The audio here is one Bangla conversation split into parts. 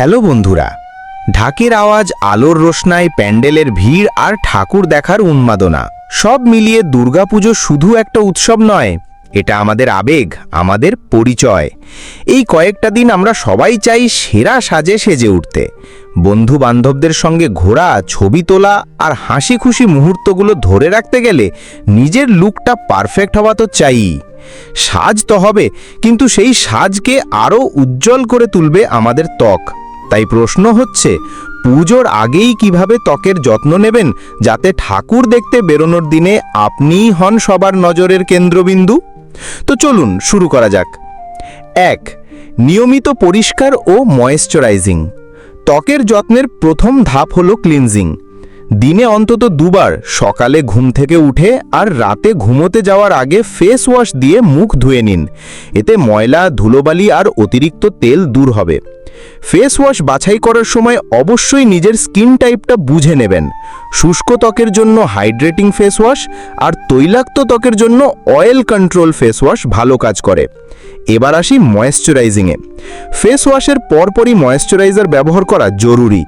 হ্যালো বন্ধুরা, ঢাকের আওয়াজ আলোর রোশনায় প্যান্ডেলের ভিড় আর ঠাকুর দেখার উন্মাদনা। সব মিলিয়ে দুর্গাপুজো শুধু একটা উৎসব নয়, এটা আমাদের আবেগ, আমাদের পরিচয়। এই কয়েকটা দিন আমরা সবাই চাই সেরা সাজে সেজে উঠতে। বন্ধু বান্ধবদের সঙ্গে ঘোরা, ছবি তোলা আর হাসি খুশি মুহূর্তগুলো ধরে রাখতে গেলে নিজের লুকটা পারফেক্ট হওয়া তো চাই। সাজ তো হবে, কিন্তু সেই সাজকে আরও উজ্জ্বল করে তুলবে আমাদের ত্বক। তাই প্রশ্ন হচ্ছে, পুজোর আগেই কীভাবে ত্বকের যত্ন নেবেন যাতে ঠাকুর দেখতে বেরোনোর দিনে আপনিই হন সবার নজরের কেন্দ্রবিন্দু? তো চলুন শুরু করা যাক। এক, নিয়মিত পরিষ্কার ও ময়েশ্চারাইজিং ত্বকের যত্নের প্রথম ধাপ হলো ক্লিনজিং দিনে অন্তত দুবার সকালে ঘুম থেকে উঠে আর রাতে ঘুমোতে যাওয়ার আগে ফেস ওয়াশ দিয়ে মুখ ধুয়ে নিন। এতে ময়লা, ধুলোবালি আর অতিরিক্ত তেল দূর হবে। ফেস ওয়াশ বাছাই করার সময় অবশ্যই নিজের স্কিন টাইপটা বুঝে নেবেন। শুষ্ক ত্বকের জন্য হাইড্রেটিং ফেস ওয়াশ আর তৈলাক্ত ত্বকের জন্য অয়েল কন্ট্রোল ফেস ওয়াশ ভালো কাজ করে। এবার আসি ময়েশ্চারাইজিংয়ে ফেস ওয়াশের পরপরই ময়েশ্চারাইজার ব্যবহার করা জরুরি।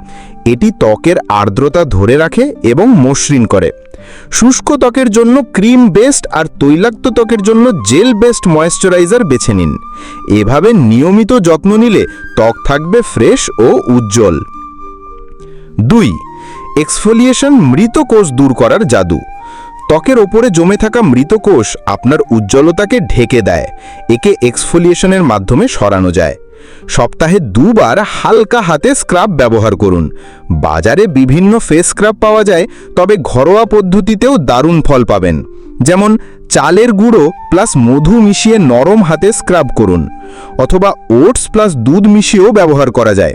এটি ত্বকের আর্দ্রতা ধরে রাখে এবং মসৃণ করে। শুষ্ক ত্বকের জন্য ক্রিম বেস্ট আর তৈলাক্ত ত্বকের জন্য জেল বেস্ট ময়েশ্চারাইজার বেছে নিন। এভাবে নিয়মিত যত্ন নিলে ত্বক থাকবে ফ্রেশ ও উজ্জ্বল। দুই, এক্সফোলিয়েশন মৃত কোষ দূর করার জাদু। ত্বকের ওপরে জমে থাকা মৃত কোষ আপনার উজ্জ্বলতাকে ঢেকে দেয়, একে এক্সফোলিয়েশনের মাধ্যমে সরানো যায়। সপ্তাহে দুবার হালকা হাতে স্ক্রাব ব্যবহার করুন। বাজারে বিভিন্ন ফেস স্ক্রাব পাওয়া যায়, তবে ঘরোয়া পদ্ধতিতেও দারুণ ফল পাবেন। যেমন চালের গুঁড়ো প্লাস মধু মিশিয়ে নরম হাতে স্ক্রাব করুন, অথবা ওটস প্লাস দুধ মিশিয়েও ব্যবহার করা যায়।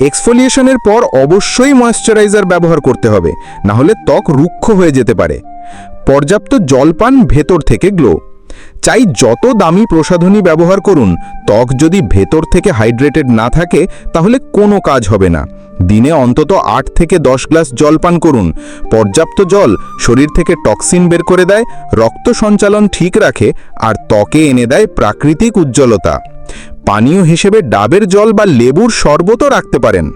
এক্সফোলিয়েশনের পর অবশ্যই ময়েশ্চারাইজার ব্যবহার করতে হবে না হলে ত্বক রুক্ষ হয়ে যেতে পারে। পর্যাপ্ত জলপান ভেতর থেকে গ্লো চাই যত দামি প্রসাধনী ব্যবহার করুন, ত্বক যদি ভেতর থেকে হাইড্রেটেড না থাকে, তাহলে কোনো কাজ হবে না। দিনে অন্তত আট থেকে দশ গ্লাস জল পান করুন। পর্যাপ্ত জল শরীর থেকে টক্সিন বের করে দেয়, রক্ত সঞ্চালন ঠিক রাখে, আর ত্বকে এনে দেয় প্রাকৃতিক উজ্জ্বলতা। পানীয় হিসেবে ডাবের জল বা লেবুর শরবতও রাখতে পারেন।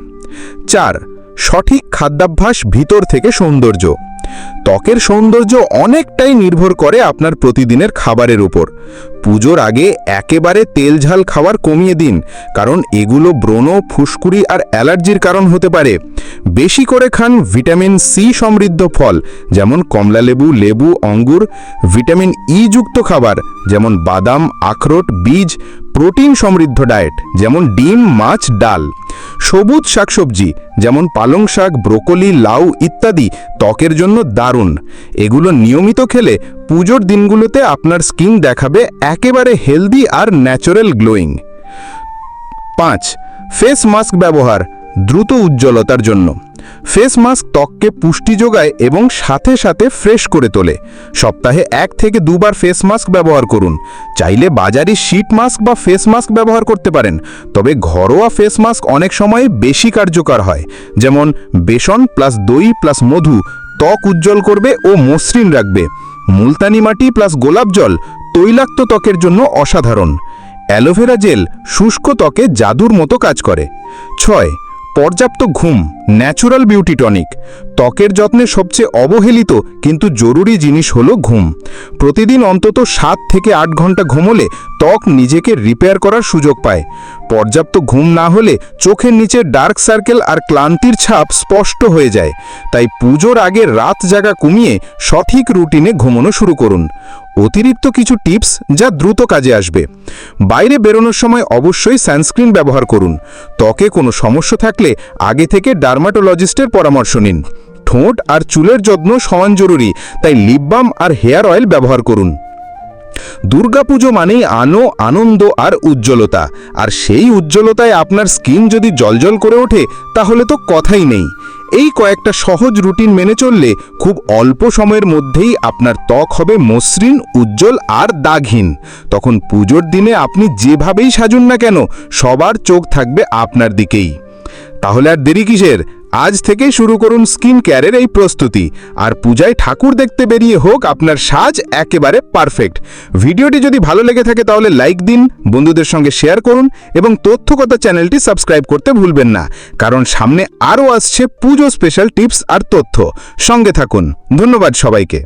চার, সঠিক খাদ্যাভ্যাস ভিতর থেকে সৌন্দর্য। ত্বকের সৌন্দর্য অনেকটাই নির্ভর করে আপনার প্রতিদিনের খাবারের উপর। পুজোর আগে একেবারে তেল ঝাল খাবার কমিয়ে দিন, কারণ এগুলো ব্রণ, ফুসকুড়ি আর অ্যালার্জির কারণ হতে পারে। বেশি করে খান ভিটামিন সি সমৃদ্ধ ফল, যেমন কমলালেবু লেবু, অঙ্গুর, ভিটামিন ই যুক্ত খাবার, যেমন বাদাম, আখরোট, বীজ, প্রোটিন সমৃদ্ধ ডায়েট, যেমন ডিম, মাছ, ডাল। সবুজ শাকসবজি, যেমন পালং শাক, ব্রোকলি, লাউ ইত্যাদি ত্বকের জন্য দারুণ। এগুলো নিয়মিত খেলে পুজোর দিনগুলোতে আপনার স্কিন দেখাবে একেবারে হেলদি আর ন্যাচারাল গ্লোয়িং। পাঁচ, ফেস মাস্ক ব্যবহার, দ্রুত উজ্জ্বলতার জন্য। ফেস মাস্ক ত্বককে পুষ্টি যোগায় এবং সাথে সাথে ফ্রেশ করে তোলে। সপ্তাহে এক থেকে দুবার ফেস মাস্ক ব্যবহার করুন। চাইলে বাজারি শীট মাস্ক বা ফেস মাস্ক ব্যবহার করতে পারেন। তবে ঘরোয়া ফেস মাস্ক অনেক সময় বেশি কার্যকর হয়। যেমন বেসন প্লাস দই প্লাস মধু ত্বক উজ্জ্বল করবে ও মসৃণ রাখবে। মুলতানি মাটি প্লাস গোলাপ জল তৈলাক্ত ত্বকের জন্য অসাধারণ। অ্যালোভেরা জেল শুষ্ক ত্বকে জাদুর মতো কাজ করে। ছয় পর্যাপ্ত ঘুম ন্যাচুরাল বিউটি টনিক ত্বকের যত্নে সবচেয়ে অবহেলিত কিন্তু জরুরি জিনিস হলো ঘুম। প্রতিদিন অন্তত সাত থেকে আট ঘণ্টা ঘুমোলে ত্বক নিজেকে রিপেয়ার করার সুযোগ পায়। পর্যাপ্ত ঘুম না হলে চোখের নিচে ডার্ক সার্কেল আর ক্লান্তির ছাপ স্পষ্ট হয়ে যায়। তাই পুজোর আগে রাত জাগা কমিয়ে সঠিক রুটিনে ঘুমানো শুরু করুন। অতিরিক্ত কিছু টিপস যা দ্রুত কাজে আসবে। বাইরে বেরোনোর সময় অবশ্যই সানস্ক্রিন ব্যবহার করুন। ত্বকে কোনো সমস্যা থাকলে আগে থেকে ডার্মাটোলজিস্টের পরামর্শ নিন। ঠোঁট আর চুলের যত্ন সমান জরুরি, তাই লিপ বাম আর হেয়ার অয়েল ব্যবহার করুন। দুর্গাপুজো মানেই আনো, আনন্দ আর উজ্জ্বলতা। আর সেই উজ্জ্বলতায় আপনার স্কিন যদি জলজল করে ওঠে, তাহলে তো কথাই নেই। এই কয়েকটা সহজ রুটিন মেনে চললে খুব অল্প সময়ের মধ্যেই আপনার ত্বক হবে মসৃণ, উজ্জ্বল আর দাগহীন। তখন পুজোর দিনে আপনি যেভাবেই সাজুন না কেন, সবার চোখ থাকবে আপনার দিকেই। তাহলে আর দেরি কিসের? আজ থেকেই শুরু করুন স্কিন কেয়ারের এই প্রস্তুতি। আর পূজায় ঠাকুর দেখতে বেরিয়ে হোক, আপনার সাজ একেবারে পারফেক্ট। ভিডিওটি যদি ভালো লেগে থাকে তাহলে লাইক দিন, বন্ধুদের সঙ্গে শেয়ার করুন, এবং তথ্যকথা চ্যানেলটি সাবস্ক্রাইব করতে ভুলবেন না। কারণ সামনে আরও আসছে পুজো স্পেশাল টিপস আর তথ্য। সঙ্গে থাকুন। ধন্যবাদ সবাইকে।